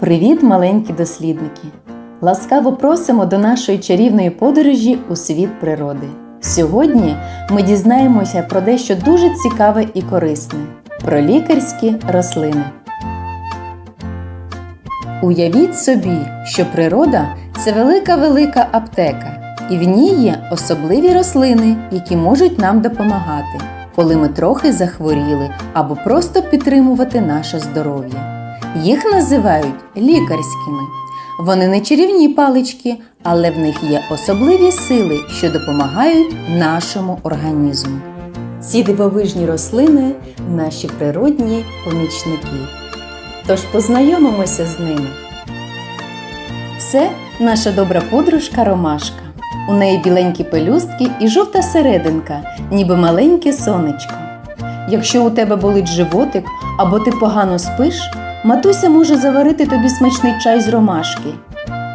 Привіт, маленькі дослідники! Ласкаво просимо до нашої чарівної подорожі у світ природи. Сьогодні ми дізнаємося про дещо дуже цікаве і корисне про лікарські рослини. Уявіть собі, що природа це велика-велика аптека, і в ній є особливі рослини, які можуть нам допомагати, коли ми трохи захворіли або просто підтримувати наше здоров'я. Їх називають лікарськими. Вони не чарівні палички, але в них є особливі сили, що допомагають нашому організму. Ці дивовижні рослини наші природні помічники. Тож познайомимося з ними. Це наша добра подружка Ромашка. У неї біленькі пелюстки і жовта серединка, ніби маленьке сонечко. Якщо у тебе болить животик або ти погано спиш, матуся може заварити тобі смачний чай з ромашки.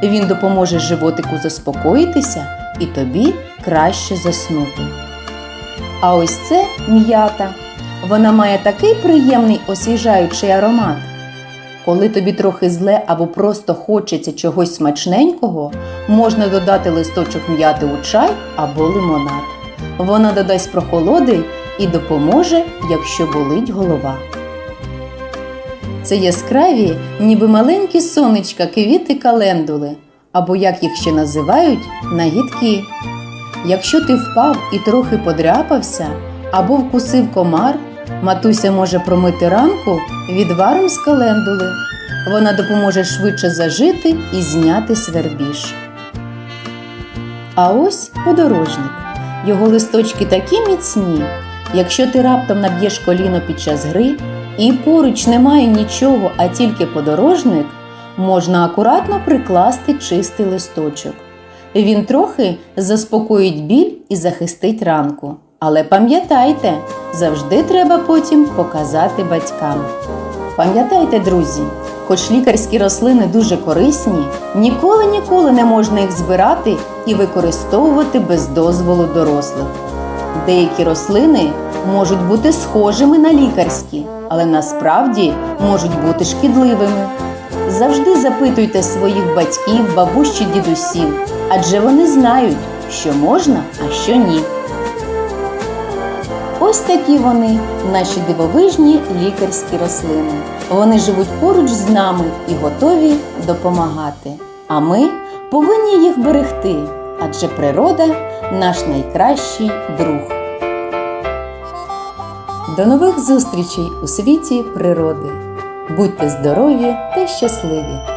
Він допоможе животику заспокоїтися і тобі краще заснути. А ось це м'ята. Вона має такий приємний освіжаючий аромат. Коли тобі трохи зле або просто хочеться чогось смачненького, можна додати листочок м'яти у чай або лимонад. Вона додасть прохолоди і допоможе, якщо болить голова. Це яскраві, ніби маленькі сонечка, квіти календули, або як їх ще називають, нагідки. Якщо ти впав і трохи подряпався або вкусив комар, матуся може промити ранку відваром з календули. Вона допоможе швидше зажити і зняти свербіж. А ось подорожник. Його листочки такі міцні. Якщо ти раптом наб'єш коліно під час гри і поруч немає нічого, а тільки подорожник, можна акуратно прикласти чистий листочок. Він трохи заспокоїть біль і захистить ранку. Але пам'ятайте, завжди треба потім показати батькам. Пам'ятайте, друзі, хоч лікарські рослини дуже корисні, ніколи ніколи не можна їх збирати і використовувати без дозволу дорослих. Деякі рослини можуть бути схожими на лікарські, але насправді можуть бути шкідливими. Завжди запитуйте своїх батьків, бабусь чи дідусів, адже вони знають, що можна, а що ні. Ось такі вони, наші дивовижні лікарські рослини. Вони живуть поруч з нами і готові допомагати. А ми повинні їх берегти, адже природа наш найкращий друг. До нових зустрічей у світі природи. Будьте здорові та щасливі!